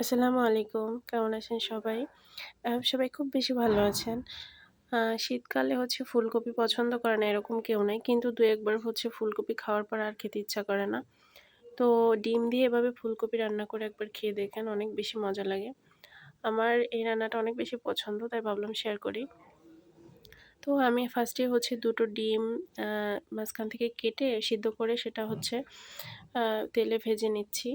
আসসালামু আলাইকুম। কেমন আছেন সবাই? সবাই খুব বেশি ভালো আছেন। শীতকালে হচ্ছে ফুলকপি পছন্দ করে না, এরকম কেউ নেই। কিন্তু দু একবার হচ্ছে ফুলকপি খাওয়ার পর আর খেতে ইচ্ছা করে না। তো ডিম দিয়ে এভাবে ফুলকপি রান্না করে একবার খেয়ে দেখেন, অনেক বেশি মজা লাগে। আমার এই রান্নাটা অনেক বেশি পছন্দ, তাই ভাবলাম শেয়ার করি। তো আমি ফার্স্টে হচ্ছে দুটো ডিম মাঝখান থেকে কেটে সিদ্ধ করে সেটা হচ্ছে তেলে ভেজে নিচ্ছি।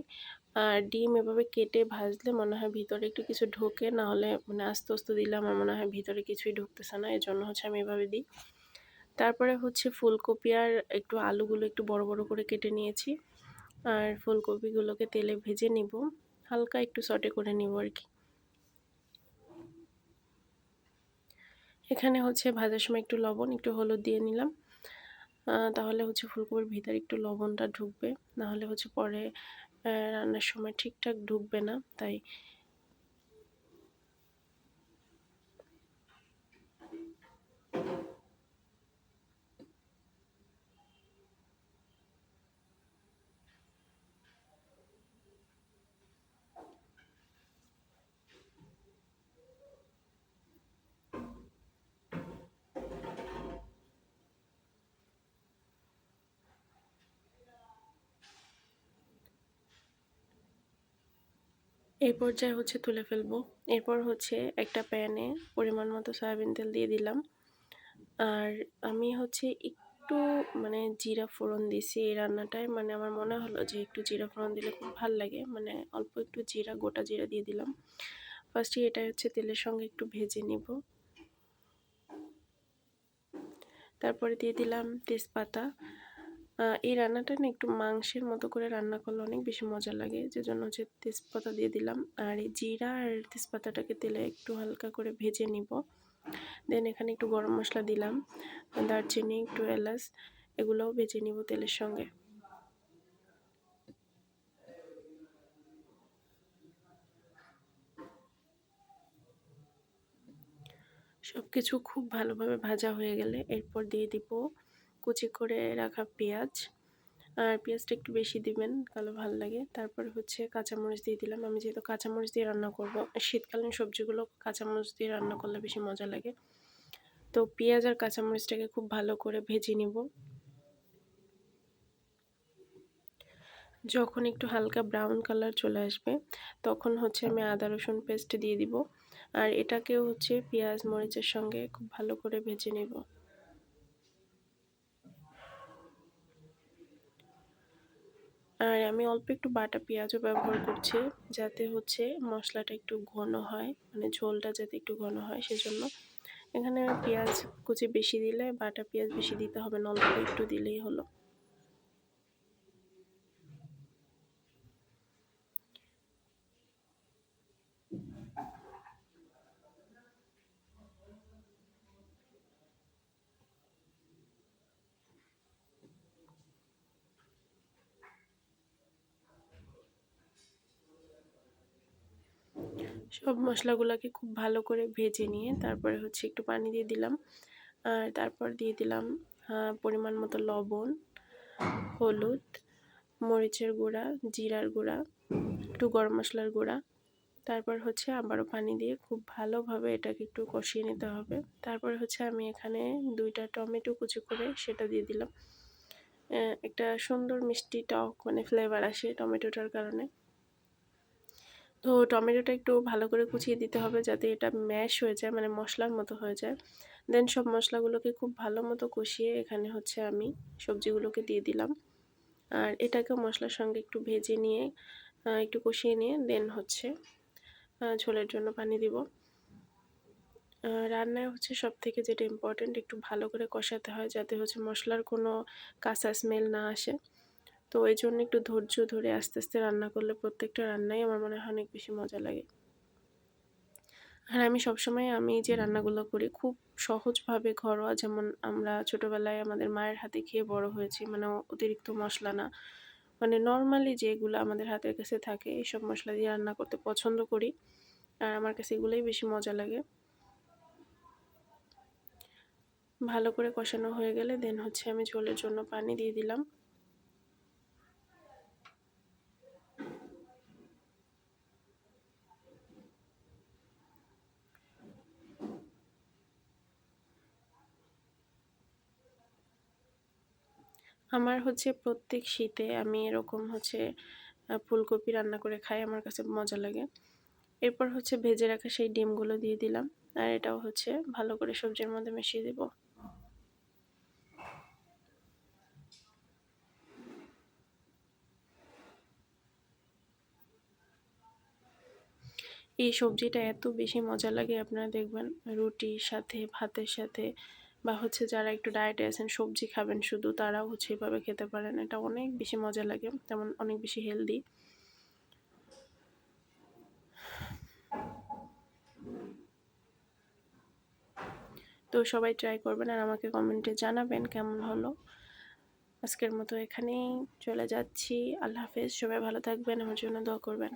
আর ডিম এভাবে কেটে ভাজলে মনে হয় ভিতরে একটু কিছু ঢোকে না হলে মানে আস্তে, আস্তে দিলে আমার মনে হয় ভিতরে কিছুই ঢুকতেছে না এজন্য হচ্ছে আমি এভাবে দিই। তারপরে হচ্ছে ফুলকপি আর একটু আলুগুলো একটু বড়, বড় করে কেটে নিয়েছি। আর ফুলকপিগুলোকে তেলে ভেজে নিব। হালকা একটু সটে করে নিব আর কি এখানে হচ্ছে ভাজার সময় একটু লবণ, একটু হলুদ দিয়ে নিলাম। তাহলে হচ্ছে ফুলকপির ভিতরে একটু লবণটা ঢুকবে। নাহলে হচ্ছে পরে রান্নার সময় ঠিকঠাক ঢুকবে না তাই এই পর্যায়ে হচ্ছে তুলে ফেলব। এরপর হচ্ছে একটা প্যানে পরিমাণ মতো সয়াবিন তেল দিয়ে দিলাম। আর আমি হচ্ছে একটু মানে জিরা ফোড়ন দিছি এই রান্নাটায়। মানে আমার মনে হলো যে একটু জিরা ফোড়ন দিলে খুব ভালো লাগে। মানে অল্প একটু জিরা, গোটা জিরা দিয়ে দিলাম। ফার্স্টে এটা হচ্ছে তেলের সঙ্গে একটু ভেজে নিব। তারপরে দিয়ে দিলাম তেজপাতা। এই রান্নাটা না একটু মাংসের মতো করে রান্না করলে অনেক বেশি মজা লাগে। যে জন্য হচ্ছে তেজপাতা দিয়ে দিলাম। আর এই জিরা আর তেজপাতাটাকে তেলে একটু হালকা করে ভেজে নিব। দেন এখানে একটু গরম মশলা দিলাম। দারচিনি, একটু এলাচ, এগুলোও ভেজে নিব তেলের সঙ্গে। সব কিছু খুব ভালোভাবে ভাজা হয়ে গেলে এরপর দিয়ে দিব কুচি করে রাখা পেঁয়াজ। আর পেঁয়াজটা একটু বেশি দিবেন কালো ভালো লাগে। তারপর হচ্ছে কাঁচামরিচ দিয়ে দিলাম। আমি যেহেতু কাঁচামরিচ দিয়ে রান্না করব, শীতকালীন সবজিগুলো কাঁচামরিচ দিয়ে রান্না করলে বেশি মজা লাগে। তো পেঁয়াজ আর কাঁচামরিচটাকে খুব ভালো করে ভেজে নিব। যখন একটু হালকা ব্রাউন কালার চলে আসবে, তখন হচ্ছে আমি আদা, রসুন পেস্ট দিয়ে দিব। আর এটাকেও হচ্ছে পেঁয়াজ, মরিচের সঙ্গে খুব ভালো করে ভেজে নেব। আর আমি অল্প একটু বাটা পেঁয়াজও ব্যবহার করছি যাতে হচ্ছে মশলাটা একটু ঘন হয় মানে ঝোলটা যাতে একটু ঘন হয় সেজন্য। এখানে পেঁয়াজ কুচি বেশি দিলে, বাটা পেঁয়াজ বেশি দিতে হবে না অল্প একটু দিলেই হলো। সব মশলাগুলোকে খুব ভালো করে ভেজে নিয়ে তারপরে হচ্ছে একটু পানি দিয়ে দিলাম। আর তারপর দিয়ে দিলাম পরিমাণ মতো লবণ, হলুদ, মরিচের গুঁড়া, জিরার গুঁড়া, একটু গরম মশলার গুঁড়া। তারপর হচ্ছে আবারও পানি দিয়ে খুব ভালোভাবে এটাকে একটু কষিয়ে নিতে হবে। তারপরে হচ্ছে আমি এখানে দুইটা টমেটো কুচি করে সেটা দিয়ে দিলাম। একটা সুন্দর মিষ্টি টক মানে ফ্লেভার আসে টমেটোটার কারণে। তো টমেটোটা একটু ভালো করে কুচিয়ে দিতে হবে যাতে এটা ম্যাশ হয়ে যায় মানে মশলার মতো হয়ে যায়। দেন সব মশলাগুলোকে খুব ভালো মতো কষিয়ে এখানে হচ্ছে আমি সবজিগুলোকে দিয়ে দিলাম। আর এটাকে মশলার সঙ্গে একটু ভেজে নিয়ে একটু কষিয়ে নিয়ে দেন হচ্ছে ঝোলের জন্য পানি দিব। রান্নায় হচ্ছে সব থেকে যেটা ইম্পর্টেন্ট একটু ভালো করে কষাতে হয় যাতে হচ্ছে মশলার কোনো কাঁচা স্মেল না আসে। তো এই জন্য একটু ধৈর্য ধরে আস্তে আস্তে রান্না করলে প্রত্যেকটা রান্নাই আমার মনে হয় অনেক বেশি মজা লাগে। আর আমি সবসময় আমি যে রান্নাগুলো করি খুব সহজভাবে ঘরোয়া, যেমন আমরা ছোটোবেলায় আমাদের মায়ের হাতে খেয়ে বড় হয়েছি মানে অতিরিক্ত মশলা না। মানে নর্মালি যেগুলো আমাদের হাতের কাছে থাকে, এইসব মশলা দিয়ে রান্না করতে পছন্দ করি। আর আমার কাছে এগুলোই বেশি মজা লাগে। ভালো করে কষানো হয়ে গেলে দেন হচ্ছে আমি ঝোলের জন্য পানি দিয়ে দিলাম। আমার হচ্ছে প্রত্যেক শীতে আমি এরকম হচ্ছে ফুলকপি রান্না করে খাই, আমার কাছে মজা লাগে। এরপর হচ্ছে ভেজে রাখা সেই ডিমগুলো দিয়ে দিলাম, আর এটাও হচ্ছে ভালো করে সবজির মধ্যে মিশিয়ে দেব। এই সবজিটা এত বেশি মজা লাগে, আপনারা দেখবেন রুটির সাথে, ভাতের সাথে বা হচ্ছে যারা একটু ডায়েটে আছেন, সবজি খাবেন শুধু, তারাও হচ্ছে এভাবে খেতে পারেন। এটা অনেক বেশি মজা লাগে, তেমন অনেক বেশি হেলদি তো সবাই ট্রাই করবেন আর আমাকে কমেন্টে জানাবেন কেমন হলো। আজকের মতো এখানেই চলে যাচ্ছি। আল্লাহ হাফেজ, সবাই ভালো থাকবেন, আমার জন্য দোয়া করবেন।